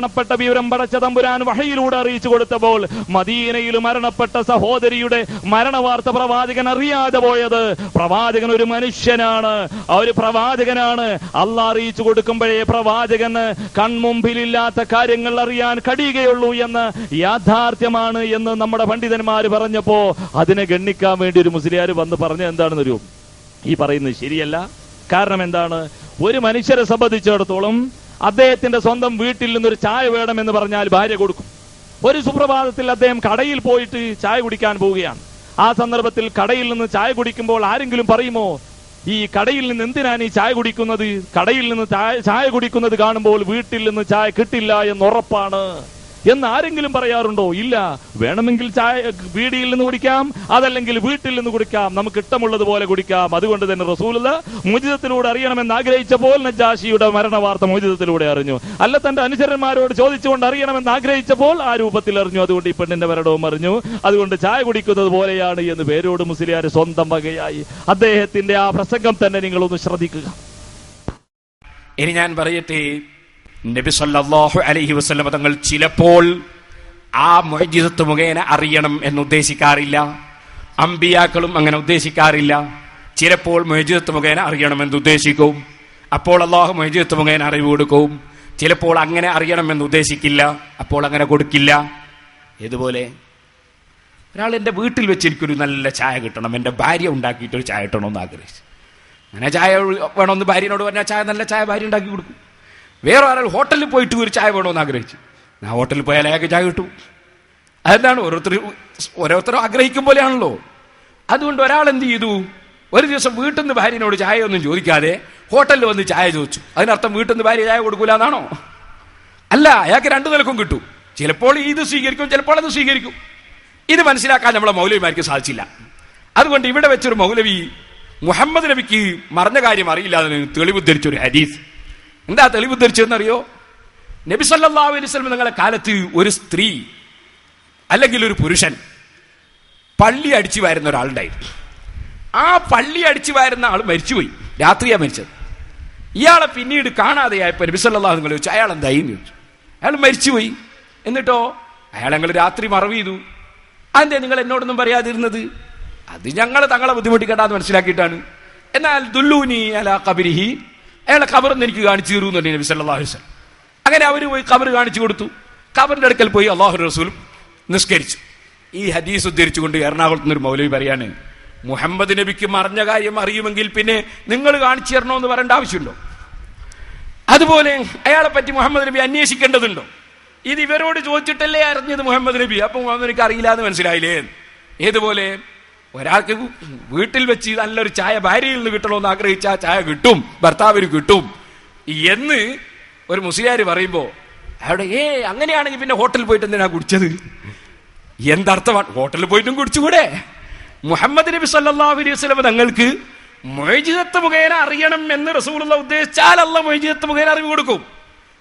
മരണപ്പെട്ട വിവരം പടച്ച തമ്പുരാൻ വഹയിലൂടെ അറിയിച്ചു കൊടുത്തപ്പോൾ മദീനയിൽ മരണപ്പെട്ട സഹോദരിയുടെ മരണവാർത്ത പ്രവാചകൻ അറിയാതെ പോയത് പ്രവാചകൻ ഒരു മനുഷ്യനാണ്. ഒരു പ്രവാചകനാണ്. അല്ല അറിയിച്ചു കൊടുക്കുമ്പോഴേ പ്രവാചകന് കൺമുമ്പിലില്ലാത്ത കാര്യങ്ങൾ അറിയാൻ കഴിയുകയുള്ളൂ എന്ന് യാഥാർത്ഥ്യമാണ് എന്ന് നമ്മുടെ പണ്ഡിതന്മാർ പറഞ്ഞപ്പോ അതിനെ ഗണ്ണിക്കാൻ വേണ്ടി ഒരു മുസ്ലിയാർ വന്ന് പറഞ്ഞ എന്താണെന്ന് ഒരു ഈ പറയുന്നത് ശരിയല്ല. കാരണം എന്താണ്? ഒരു മനുഷ്യരെ സംബന്ധിച്ചിടത്തോളം അദ്ദേഹത്തിന്റെ സ്വന്തം വീട്ടിൽ നിന്നൊരു ചായ വേണമെന്ന് പറഞ്ഞാൽ ഭാര്യ കൊടുക്കും. ഒരു സുപ്രഭാതത്തിൽ അദ്ദേഹം കടയിൽ പോയിട്ട് ചായ കുടിക്കാൻ പോവുകയാണ്. ആ സന്ദർഭത്തിൽ കടയിൽ നിന്ന് ചായ കുടിക്കുമ്പോൾ ആരെങ്കിലും പറയുമോ ഈ കടയിൽ നിന്ന് എന്തിനാണ് ഈ ചായ കുടിക്കുന്നത്? കടയിൽ നിന്ന് ചായ- ചായ കുടിക്കുന്നത് കാണുമ്പോൾ വീട്ടിൽ നിന്ന് ചായ കിട്ടില്ല എന്ന് ഉറപ്പാണ്. എന്ന് ആരെങ്കിലും പറയാറുണ്ടോ? ഇല്ല. വേണമെങ്കിൽ ചായ വീടിയിൽ നിന്ന് കുടിക്കാം അതല്ലെങ്കിൽ വീട്ടിൽ നിന്ന് കുടിക്കാം. നമുക്ക് ഇഷ്ടമുള്ളതുപോലെ കുടിക്കാം. അതുകൊണ്ട് തന്നെ റസൂല മോചിതത്തിലൂടെ അറിയണമെന്ന് ആഗ്രഹിച്ചപ്പോൾ നജാഷിയുടെ മരണ വാർത്ത മോചിതത്തിലൂടെ അറിഞ്ഞു. അല്ല തന്റെ അനുചരന്മാരോട് ചോദിച്ചുകൊണ്ട് അറിയണമെന്ന് ആഗ്രഹിച്ചപ്പോൾ ആ രൂപത്തിൽ അറിഞ്ഞു. അതുകൊണ്ട് ഈ പെണ്ണിന്റെ മരണവും അറിഞ്ഞു. അതുകൊണ്ട് ചായ കുടിക്കുന്നത് പോലെയാണ് എന്ന് പേരോട് മുസ്ലിയാർ സ്വന്തം വകയായി. അദ്ദേഹത്തിന്റെ ആ പ്രസംഗം തന്നെ നിങ്ങളൊന്ന് ശ്രദ്ധിക്കുക. ഇനി ഞാൻ പറയട്ടെ നബി സല്ലാഹു അലഹി വസ്ലമ തങ്ങൾ ചിലപ്പോൾ ആ മുഅ്ജിസത്ത് മുഖേന അറിയണം എന്ന് ഉദ്ദേശിക്കാറില്ല. അമ്പിയാക്കളും അങ്ങനെ ഉദ്ദേശിക്കാറില്ല. ചിലപ്പോൾ മുഅ്ജിസത്ത് മുഖേന അറിയണമെന്ന് ഉദ്ദേശിക്കും. അപ്പോൾ അള്ളാഹു മുഅ്ജിസത്ത് മുഖേന അറിവ് കൊടുക്കും. ചിലപ്പോൾ അങ്ങനെ അറിയണമെന്ന് ഉദ്ദേശിക്കില്ല. അപ്പോൾ അങ്ങനെ കൊടുക്കില്ല. ഇതുപോലെ ഒരാൾ എന്റെ വീട്ടിൽ വെച്ച് എനിക്കൊരു നല്ല ചായ കിട്ടണം. എന്റെ ഭാര്യ ഉണ്ടാക്കിയിട്ടൊരു ചായ കിട്ടണമെന്ന് ആഗ്രഹിച്ചു. അങ്ങനെ ചായ വേണമെന്ന് ഭാര്യനോട് പറഞ്ഞാൽ ചായ നല്ല ചായ ഭാര്യ ഉണ്ടാക്കി കൊടുക്കും. വേറെ ഒരാൾ ഹോട്ടലിൽ പോയിട്ട് ഒരു ചായ വേണമെന്ന് ആഗ്രഹിച്ചു. ഞാൻ ഹോട്ടലിൽ പോയാൽ അയാൾക്ക് ചായ കിട്ടും. അതെന്താണ്? ഓരോരുത്തർ ഓരോരുത്തരും ആഗ്രഹിക്കും പോലെയാണല്ലോ. അതുകൊണ്ട് ഒരാൾ എന്ത് ചെയ്തു? ഒരു ദിവസം വീട്ടിൽ നിന്ന് ഭാര്യനോട് ചായ ഒന്നും ചോദിക്കാതെ ഹോട്ടലിൽ വന്ന് ചായ ചോദിച്ചു. അതിനർത്ഥം വീട്ടിൽ നിന്ന് ഭാര്യ ചായ കൊടുക്കൂല എന്നാണോ? അല്ല അയാൾക്ക് രണ്ടു നിലക്കും കിട്ടും. ചിലപ്പോൾ ഇത് സ്വീകരിക്കും ചിലപ്പോൾ അത് സ്വീകരിക്കും. ഇത് മനസ്സിലാക്കാൻ നമ്മളെ മൗലവിമാർക്ക് സാധിച്ചില്ല. അതുകൊണ്ട് ഇവിടെ വെച്ചൊരു മൗലവി മുഹമ്മദ് നബിക്ക് മറഞ്ഞ കാര്യം അറിയില്ല തെളിവ് തെളിവുദ്ധരിച്ചൊരു ഹദീസ്. എന്താ തെളിവുദ്ധരിച്ചതെന്നറിയോ നബി സല്ലല്ലാഹു അലൈഹി വസല്ലം നിങ്ങളെ കാലത്ത് ഒരു സ്ത്രീ അല്ലെങ്കിൽ ഒരു പുരുഷൻ പള്ളി അടിച്ചു വാരുന്ന ഒരാളുണ്ടായിരുന്നു. ആ പള്ളി അടിച്ചു വാരുന്ന ആൾ മരിച്ചുപോയി. രാത്രിയാ മരിച്ചത്. ഇയാളെ പിന്നീട് കാണാതെയായപ്പോൾ നബി സല്ലല്ലാഹു നിങ്ങൾ ചോദിച്ചു അയാൾ എന്തായി? ചോദിച്ചു. അയാൾ മരിച്ചുപോയി. എന്നിട്ടോ? അയാൾ ഞങ്ങൾ രാത്രി മറവ് ചെയ്തു. അതെന്തേ നിങ്ങൾ എന്നോടൊന്നും പറയാതിരുന്നത്? അത് ഞങ്ങൾ തങ്ങളെ ബുദ്ധിമുട്ടിക്കണ്ടെന്ന് മനസ്സിലാക്കിയിട്ടാണ്. എന്നാൽ ദുല്ലൂനി അല കബരിഹി അയാളെ കബറിന്ന് എനിക്ക് കാണിച്ചു തരൂ എന്ന് നബി സല്ലല്ലാഹു വസ്ലം അങ്ങനെ അവർ പോയി കബർ കാണിച്ചു കൊടുത്തു. കബറിന്റെ അടുക്കൽ പോയി അള്ളാഹു റസൂലും നിസ്കരിച്ചു. ഈ ഹദീസ് ഉദ്ധരിച്ചുകൊണ്ട് എറണാകുളത്ത് നിന്ന് ഒരു മൗലവി പറയാണ് മുഹമ്മദ് നബിക്ക് മറിഞ്ഞ കാര്യം അറിയുമെങ്കിൽ പിന്നെ നിങ്ങൾ കാണിച്ചു തരണമെന്ന് പറയേണ്ട ആവശ്യമുണ്ടോ? അതുപോലെ അയാളെ പറ്റി മുഹമ്മദ് നബി അന്വേഷിക്കേണ്ടതുണ്ടോ? ഇത് ഇവരോട് ചോദിച്ചിട്ടല്ലേ അറിഞ്ഞത് മുഹമ്മദ് നബി. അപ്പൊ മുഹമ്മദ് നബിക്ക് അറിയില്ല എന്ന് മനസ്സിലായില്ലേ? ഏതുപോലെ ഒരാൾക്ക് വീട്ടിൽ വെച്ച് നല്ലൊരു ചായ ഭാര്യയിൽ നിന്ന് കിട്ടണമെന്ന് ആഗ്രഹിച്ച ആ ചായ കിട്ടും ഭർത്താവിന് കിട്ടും. എന്ന് ഒരു മുസ്ലിയാർ പറയുമ്പോ അവിടെ ഏ അങ്ങനെയാണെങ്കിൽ പിന്നെ ഹോട്ടലിൽ പോയിട്ട് എന്തിനാ കുടിച്ചത്? എന്തർത്ഥമാണ് ഹോട്ടലിൽ പോയിട്ടും കുടിച്ചുകൂടെ? മുഹമ്മദ് നബി സല്ലല്ലാഹു അലൈഹി തങ്ങൾക്ക് മൊയ്ജിതത്വ മുഖേന അറിയണം എന്ന് റസൂലുള്ള ഉദ്ദേശിച്ചാൽ അല്ല മൊയ്ജിതത്വ മുഖേന അറിവ് കൊടുക്കും.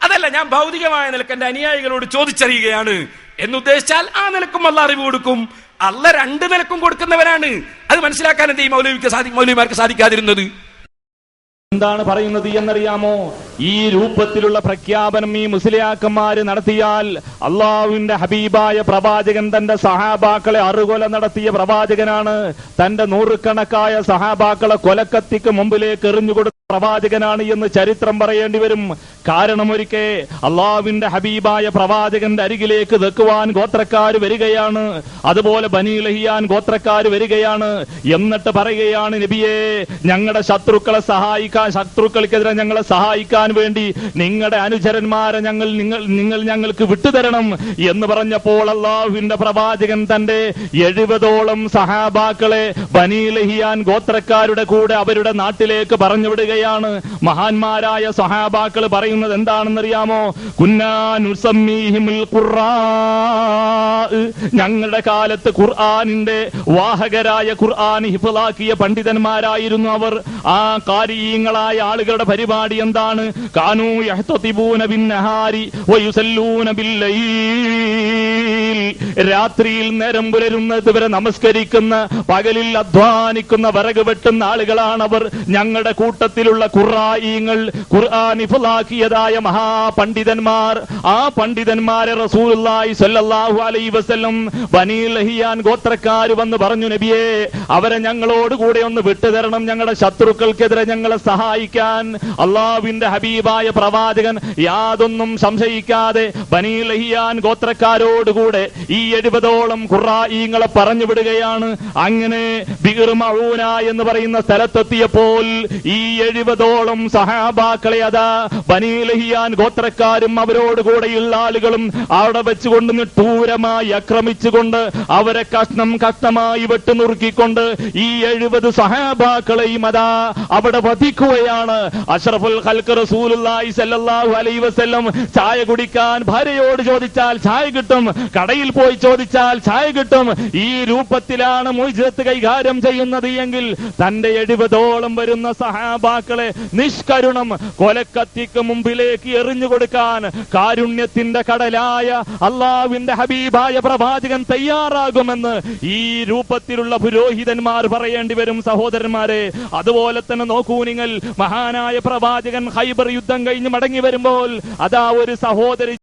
അതല്ല ഞാൻ ഭൗതികമായ നിലയ്ക്ക് എന്റെ അനുയായികളോട് ചോദിച്ചറിയുകയാണ് എന്നുദ്ദേശിച്ചാൽ ആ നിലക്കും അല്ല അറിവ് കൊടുക്കും. അല്ല രണ്ട് നിലക്കും കൊടുക്കുന്നവനാണ്. അത് മനസ്സിലാക്കാൻ എന്ത് ഈ മൗലവിക്ക് സാധി മൗലവിമാർക്ക് സാധിക്കാതിരുന്നത്? എന്താണ് പറയുന്നത് എന്നറിയാമോ? ഈ രൂപത്തിലുള്ള പ്രഖ്യാപനം ഈ മുസ്ലിയാക്കന്മാര് നടത്തിയാൽ അള്ളാഹുവിന്റെ ഹബീബായ പ്രവാചകൻ തന്റെ സഹാബാക്കളെ അറുകൊല നടത്തിയ പ്രവാചകനാണ്. തന്റെ നൂറുകണക്കായ സഹാബാക്കളെ കൊലക്കത്തിക്ക് മുമ്പിലേക്ക് എറിഞ്ഞുകൊടുത്ത പ്രവാചകനാണ് എന്ന് ചരിത്രം പറയേണ്ടി വരും. കാരണം ഒരിക്കെ അള്ളാവിന്റെ ഹബീബായ പ്രവാചകന്റെ അരികിലേക്ക് വെക്കുവാൻ ഗോത്രക്കാർ വരികയാണ്. അതുപോലെ ബനി ലഹിയാൻ ഗോത്രക്കാർ വരികയാണ്. എന്നിട്ട് പറയുകയാണ് നബിയെ ഞങ്ങളുടെ ശത്രുക്കളെ സഹായിക്കാൻ ശത്രുക്കൾക്കെതിരെ ഞങ്ങളെ സഹായിക്കാൻ വേണ്ടി നിങ്ങളുടെ അനുചരന്മാരെ ഞങ്ങൾ നിങ്ങൾ നിങ്ങൾ ഞങ്ങൾക്ക് വിട്ടുതരണം. എന്ന് പറഞ്ഞപ്പോൾ അള്ളാഹുവിന്റെ പ്രവാചകൻ തന്റെ എഴുപതോളം സഹാബാക്കളെ ബനി ലഹിയാൻ ഗോത്രക്കാരുടെ കൂടെ അവരുടെ നാട്ടിലേക്ക് പറഞ്ഞു വിടുകയാണ് മഹാന്മാരായ സഹാബാക്കൾ പറയുന്നത് എന്താണെന്നറിയാമോ? കുന്നാനുസമ്മീഹിമുൽ ഞങ്ങളുടെ കാലത്ത് ഖുർആാനിന്റെ വാഹകരായ ഖുർആൻ ഹിഫലാക്കിയ പണ്ഡിതന്മാരായിരുന്നു അവർ. ആ കാര്യങ്ങളായ ആളുകളുടെ പരിപാടി എന്താണ്? യഹ്തതിബൂന വയുസല്ലൂന രാത്രിയിൽ നേരം പുലരുന്നത് വരെ നമസ്കരിക്കുന്ന പകലിൽ അധ്വാനിക്കുന്ന വിറക് വെട്ടുന്ന ആളുകളാണ് അവർ ഞങ്ങളുടെ കൂട്ടത്തിൽ രൂപത്തിലുള്ള ഖുറായിങ്ങൾ ഖുർആൻ മഹാ മഹാപണ്ഡിതന്മാർ ആ പണ്ഡിതന്മാരെ റസൂലുള്ളാഹി സ്വല്ലല്ലാഹു അലൈഹി വസല്ലം ബനീ ലഹിയാൻ ഗോത്രക്കാർ വന്ന് പറഞ്ഞു നബിയെ അവരെ ഞങ്ങളോട് കൂടെ ഒന്ന് വിട്ടുതരണം. ഞങ്ങളുടെ ശത്രുക്കൾക്കെതിരെ ഞങ്ങളെ സഹായിക്കാൻ അള്ളാഹുവിന്റെ ഹബീബായ പ്രവാചകൻ യാതൊന്നും സംശയിക്കാതെ ബനീ ലഹിയാൻ ഗോത്രക്കാരോടുകൂടെ ഈ എഴുപതോളം ഖുറായിങ്ങളെ പറഞ്ഞു വിടുകയാണ്. അങ്ങനെ ബിർ മഴൂന എന്ന് പറയുന്ന സ്ഥലത്തെത്തിയപ്പോൾ ഈ എഴുപതോളം സഹാബാക്കളെ അതാ ബനീലഹിയാൻ ഗോത്രക്കാരും അവരോട് കൂടെയുള്ള ആളുകളും അവിടെ വെച്ചുകൊണ്ട് നിട്ടൂരമായി ആക്രമിച്ചുകൊണ്ട് അവരെ കഷ്ണം കഷ്ണമായി വെട്ടുനുറുക്കിക്കൊണ്ട് ഈ എഴുപത് സഹാബാക്കളെയും അതാ അവിടെ വധിക്കുകയാണ്. അഷ്റഫുൽ ഹൽക്ക് റസൂലുള്ളാഹി സല്ലല്ലാഹു അലൈഹി വസല്ലം ചായ കുടിക്കാൻ ഭാര്യയോട് ചോദിച്ചാൽ ചായ കിട്ടും കടയിൽ പോയി ചോദിച്ചാൽ ചായ കിട്ടും. ഈ രൂപത്തിലാണ് മുജ്ജത്ത് കൈകാര്യം ചെയ്യുന്നത് എങ്കിൽ തന്റെ എഴുപതോളം വരുന്ന സഹാബാക്കളെ നിഷ്കരുണം കൊലക്കത്തിക്ക് മുമ്പിലേക്ക് എറിഞ്ഞു കൊടുക്കാൻ കാരുണ്യത്തിന്റെ കടലായ അള്ളാവിന്റെ ഹബീബായ പ്രവാചകൻ തയ്യാറാകുമെന്ന് ഈ രൂപത്തിലുള്ള പുരോഹിതന്മാർ പറയേണ്ടി വരും സഹോദരന്മാരെ. അതുപോലെ തന്നെ നോക്കൂ നിങ്ങൾ മഹാനായ പ്രവാചകൻ ഹൈബർ യുദ്ധം കഴിഞ്ഞ് മടങ്ങി വരുമ്പോൾ അതാ ഒരു സഹോദരി